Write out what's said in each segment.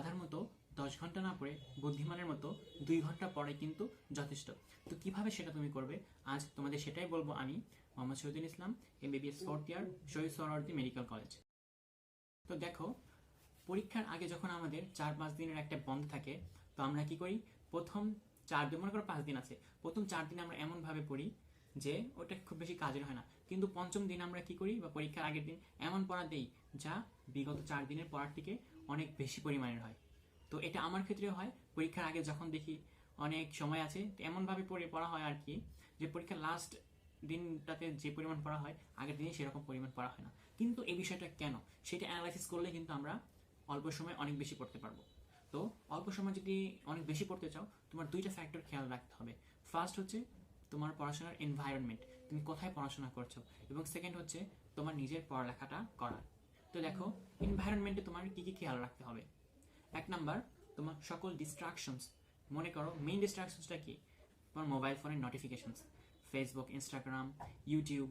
গাধার মতো দশ ঘণ্টা না পড়ে বুদ্ধিমানের মতো দুই ঘণ্টা পড়ে কিন্তু যথেষ্ট। তো কীভাবে সেটা তুমি করবে? আজ তোমাদের সেটাই বলব আমি, Mohammad Shahidul Islam M BBS fourth year Shahid Suhrawardy medical college তো দেখো, পরীক্ষার আগে যখন আমাদের চার পাঁচ দিনের একটা বন্ধ থাকে, তো আমরা কি করি? প্রথম চার দিন, মনে করো পাঁচ দিন আছে, প্রথম চার দিন আমরা এমনভাবে পড়ি যে ওটা খুব বেশি কাজের হয় না। কিন্তু পঞ্চম দিন আমরা কি করি? বা পরীক্ষার আগের দিন এমন পড়া দেই যা বিগত চার দিনের পড়ার থেকে অনেক বেশি পরিমাণের হয়। তো এটা আমার ক্ষেত্রেও হয়। পরীক্ষার আগে যখন দেখি অনেক সময় আছে, এমনভাবে পড়ে পড়া হয় আর কি যে পরীক্ষার লাস্ট দিনটাতে যে পরিমাণ পড়া হয়, আগের দিনে সেরকম পরিমাণ পড়া হয় না। কিন্তু এই বিষয়টা কেন? সেটা অ্যানালাইসিস করলে কিন্তু আমরা অল্প সময় অনেক বেশি পড়তে পারব। তো অল্প সময় যদি অনেক বেশি পড়তে চাও, তোমার দুইটা ফ্যাক্টর খেয়াল রাখতে হবে। ফার্স্ট হচ্ছে তোমার পড়াশোনার এনভায়রনমেন্ট তুমি কোথায় পড়াশোনা করছ? এবং সেকেন্ড হচ্ছে তোমার নিজের পড়ালেখাটা করার। তো দেখো এনভায়রনমেন্টে তোমার কি কি খেয়াল রাখতে হবে? এক নাম্বার, তোমার সকল ডিস্ট্রাকশনস মনে করো মেইন ডিস্ট্রাকশনসটা কি? তোমার মোবাইল ফোনের নোটিফিকেশনস ফেসবুক ইনস্টাগ্রাম ইউটিউব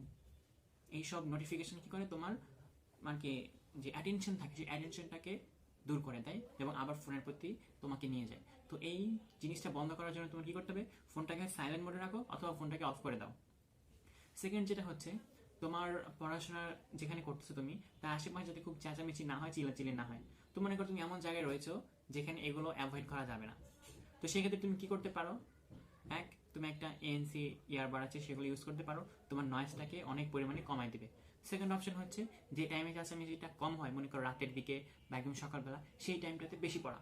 এইসব নোটিফিকেশন কি করে তোমার মানে যে অ্যাটেনশন থাকে, সেই অ্যাটেনশনটাকে দূর করে দেয় এবং আবার ফোনের প্রতি তোমাকে নিয়ে যায়। তো এই জিনিসটা বন্ধ করার জন্য তোমার কি করতে হবে? ফোনটাকে সাইলেন্ট মোডে রাখো অথবা ফোনটাকে অফ করে দাও। সেকেন্ড যেটা হচ্ছে তোমার পড়াশোনা যেখানে করতেছো তুমি তার আশেপাশে যাতে খুব চেঁচামেচি না হয়, চিল্লাচিল্লি না হয়, তো মনে করো তুমি এমন জায়গায় রয়েছো যেখানে এগুলো অ্যাভয়েড করা যাবে না। তো সেক্ষেত্রে তুমি কি করতে পারো? এক, তুমি একটা এএনসি ইয়ারবার আছে, সেগুলো ইউজ করতে পারো, তোমার নয়েজটাকে অনেক পরিমাণে কমাই দেবে। সেকেন্ড অপশন হচ্ছে, যে টাইমে চেঁচামেচিটা কম হয়, মনে করো রাতের দিকে বা একদম সকালবেলা, সেই টাইমটাতে বেশি পড়া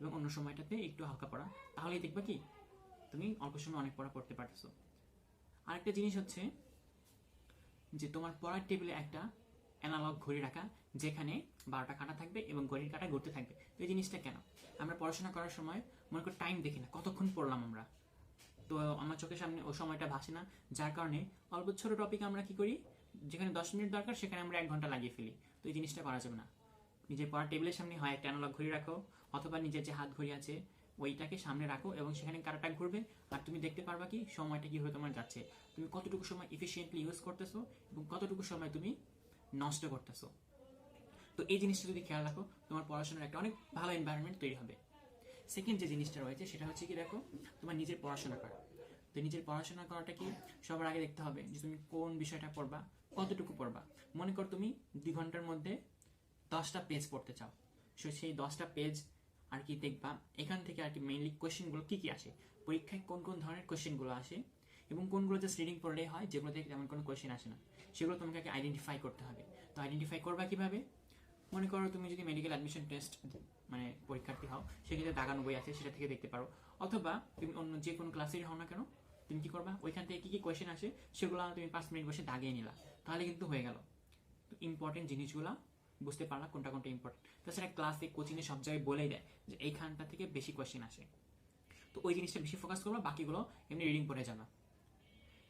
এবং অন্য সময়টাতে একটু হালকা পড়া, তাহলেই দেখবা কি, তুমি অল্প সময় অনেক পড়া পড়তে পারছ আরেকটা জিনিস হচ্ছে যে তোমার পড়ার টেবিলে একটা অ্যানালগ ঘড়ি রাখা, যেখানে বারোটা কাটা থাকবে এবং ঘড়ির কাটা ঘুরতে থাকবে। এই জিনিসটা কেন? আমরা পড়াশোনা করার সময় মনে করি টাইম দেখি না। কতক্ষণ পড়লাম আমরা? তো আমার চোখের সামনে ও সময়টা ভাসে না। যার কারণে অল্প ছোট টপিক আমরা কি করি? যেখানে দশ মিনিট দরকার, সেখানে আমরা এক ঘণ্টা লাগিয়ে ফেলি। তো এই জিনিসটা করা যাবে না। নিজের পড়ার টেবিলের সামনে হয় একটা অ্যানালগ ঘড়ি রাখো, অথবা নিজের যে হাত ঘড়ি আছে ওইটাকে সামনে রাখো এবং সেখানে কারাটা ঘুরবে আর তুমি দেখতে পারবা কি সময়টা কীভাবে তোমার যাচ্ছে। তুমি কতটুকু সময় ইফিসিয়েন্টলি ইউজ করতেছো এবং কতটুকু সময় তুমি নষ্ট করতেছো। তো এই জিনিসটা যদি খেয়াল রাখো, তোমার পড়াশোনার একটা অনেক ভালো এনভায়রনমেন্ট তৈরি হবে। সেকেন্ড যে জিনিসটা রয়েছে সেটা হচ্ছে কি দেখো, তোমার নিজের পড়াশোনা করা। তো নিজের পড়াশোনা করাটা কি সবার আগে দেখতে হবে যে তুমি কোন বিষয়টা পড়বা, কতটুকু পড়বা। মনে কর তুমি দুই ঘণ্টার মধ্যে দশটা পেজ পড়তে চাও। সেই দশটা পেজ আর কি দেখবা? এখান থেকে আর কি মেইনলি কোয়েশ্চেনগুলো কি কি আসে? পরীক্ষায় কোন কোন ধরনের কোয়েশ্চেনগুলো আসে? এবং কোনগুলো জাস্ট রিডিং পড়লেই হয় যেগুলো থেকে তেমন কোনো কোয়েশ্চেন আসে না। সেগুলো তোমাকে আগে আইডেন্টিফাই করতে হবে। তো আইডেন্টিফাই করবা কীভাবে? মনে করো তুমি যদি মেডিকেল অ্যাডমিশন টেস্ট মানে পরীক্ষার্থী হও, সেক্ষেত্রে দাগানো বই আছে, সেটা থেকে দেখতে পারো। অথবা তুমি অন্য যে কোনো ক্লাসেরই হও না কেন, তুমি কি করবা? ওইখান থেকে কি কি কোয়েশ্চেন আসে, সেগুলো তুমি পাঁচ মিনিট বসে দাগিয়ে নিলা। তাহলে কিন্তু হয়ে গেল। ইম্পর্টেন্ট জিনিসগুলো বুঝতে পারলা কোনটা কোনটা ইম্পর্টেন্ট তাছাড়া ক্লাসে কোচিংয়ে সব জায়গায় বলেই দেয় যে এইখানটা থেকে বেশি কোয়েশ্চেন আসে। তো ওই জিনিসটা বেশি ফোকাস করবা, বাকিগুলো এমনি রিডিং পড়ে যাবা।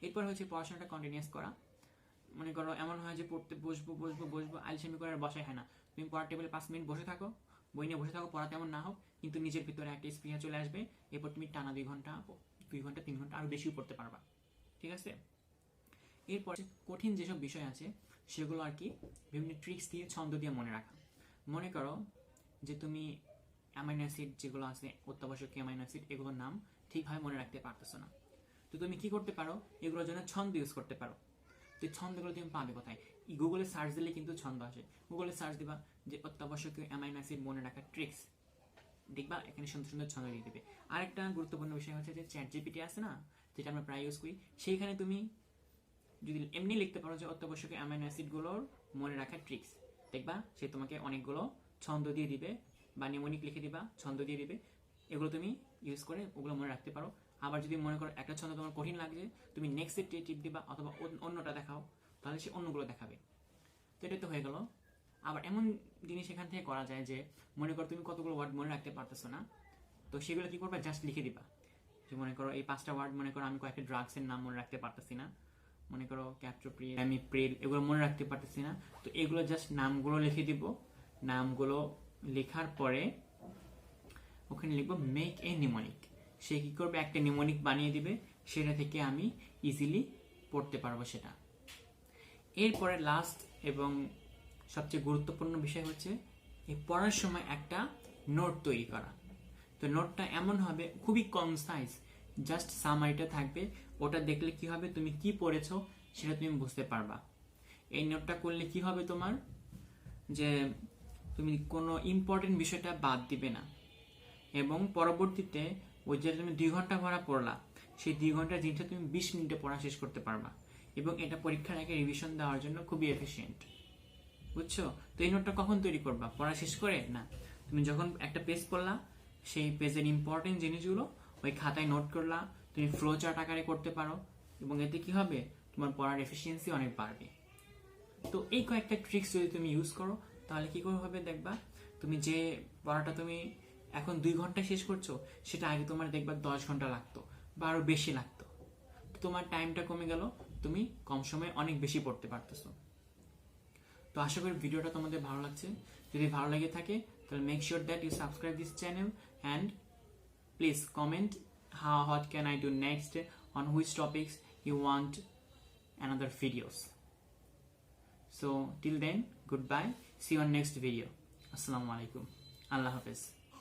এরপর হচ্ছে পড়াশোনাটা কন্টিনিউয়াস করা। মনে করো এমন হয় যে পড়তে বসবো বসবো বসবো আলসেমি করে আর বসাই হয় না। তুমি পড়ার টেবিলে পাঁচ মিনিট বসে থাকো, বই নিয়ে বসে থাকো, পড়া তেমন না হোক, কিন্তু নিজের ভিতরে একটা স্পৃহা চলে আসবে। এরপর তুমি টানা দুই ঘণ্টা দুই ঘণ্টা, তিন ঘণ্টা আরও বেশিও পড়তে পারবা। ঠিক আছে? এরপর কঠিন যেসব বিষয় আছে সেগুলো আর কি বিভিন্ন ট্রিক্স দিয়ে ছন্দ দিয়ে মনে রাখা। মনে করো যে তুমি অ্যামাইনো অ্যাসিড যেগুলো আছে, অত্যাবশ্যকীয় অ্যামাইনো অ্যাসিড এগুলোর নাম ঠিকভাবে মনে রাখতে পারতেছো না। তো তুমি কি করতে পারো? এগুলোর জন্য ছন্দ ইউজ করতে পারো। তো ছন্দগুলো তুমি পাবে কোথায়? গুগলে সার্চ দিলে কিন্তু ছন্দ আসে। গুগলে সার্চ দিবা যে অত্যাবশ্যকীয় অ্যামাইনো অ্যাসিড মনে রাখার ট্রিক্স দেখবা এখানে সুন্দর সুন্দর ছন্দ দিয়ে দেবে। আরেকটা গুরুত্বপূর্ণ বিষয় হচ্ছে যে চ্যাট জিপিটি আছে না, যেটা আমরা প্রায় ইউজ করি, সেইখানে তুমি যদি এমনি লিখতে পারো যে অত্যাবশ্যকীয় অ্যামাইনো অ্যাসিডগুলোর মনে রাখার ট্রিক্স, দেখবা সে তোমাকে অনেকগুলো ছন্দ দিয়ে দিবে, বা নিমনিক লিখে দিবা, ছন্দ দিয়ে দিবে, এগুলো তুমি ইউজ করে ওগুলো মনে রাখতে পারো। আবার যদি মনে করো একটা ছন্দ তোমার কঠিন লাগছে, তুমি নেক্সট টিপ দিবা অথবা অন্যটা দেখাও, তাহলে সে অন্যগুলো দেখাবে। তো এটা তো হয়ে গেল। আবার এমন জিনিস এখান থেকে করা যায় যে মনে করো তুমি কতগুলো ওয়ার্ড মনে রাখতে পারতেছো না, তো সেগুলো কি করবা? জাস্ট লিখে দিবা। যে মনে করো এই পাঁচটা ওয়ার্ড মনে করো আমি কয়েকটা ড্রাগসের নাম মনে রাখতে পারতেছি না মনে করো ক্যাপ্টোপ্রিল প্রিল এগুলো মনে রাখতে পারতেছি না। তো এগুলো জাস্ট নামগুলো লিখে দিব। নামগুলো লেখার পরে ওখানে লিখব মেক এ নিমোনিক সে কি করবে? একটা নিমোনিক বানিয়ে দিবে। সেটা থেকে আমি ইজিলি পড়তে পারব সেটা। এরপরে লাস্ট এবং সবচেয়ে গুরুত্বপূর্ণ বিষয় হচ্ছে, এই পড়ার সময় একটা নোট তৈরি করা। তো নোটটা এমন হবে, খুবই কম সাইজ জাস্ট সামারিটা থাকবে। ওটা দেখলে কি হবে? তুমি কি পড়েছো? সেটা তুমি বুঝতে পারবা। এই নোটটা করলে কি হবে তোমার? যে তুমি কোনো ইম্পর্টেন্ট বিষয়টা বাদ দিবে না। এবং পরবর্তীতে ওই যে তুমি দুই ঘণ্টা পড়া পড়লা, সেই দুই ঘণ্টার জিনিসটা তুমি বিশ মিনিটে পড়া শেষ করতে পারবা। এবং এটা পরীক্ষার আগে রিভিশন দেওয়ার জন্য খুবই এফিসিয়েন্ট বুঝছ? তো এই নোটটা কখন তৈরি করবা? পড়া শেষ করে? না। তুমি যখন একটা পেজ পড়লা, সেই পেজের ইম্পর্টেন্ট জিনিসগুলো ওই খাতায় নোট করলা, তুমি ফ্লো চার্ট আকারে করতে পারো এবং এতে কি হবে? তোমার পড়ার এফিসিয়েন্সি অনেক বাড়বে। তো এই কয়েকটা ট্রিক্স যদি তুমি ইউজ করো, তাহলে কি করে হবে দেখবা? তুমি যে পড়াটা তুমি এখন দুই ঘণ্টা শেষ করছ, সেটা আগে তোমার দেখবা দশ ঘণ্টা লাগতো বা আরও বেশি লাগতো। তোমার টাইমটা কমে গেল, তুমি কম সময়ে অনেক বেশি পড়তে পারতেছো। তো আশা করি ভিডিওটা তোমাদের ভালো লাগছে। যদি ভালো লেগে থাকে, তাহলে make sure that you subscribe this channel and please comment how what can I do next on which topics you want another videos. So till then goodbye. See you on next video. Assalamu alaikum allah hafiz.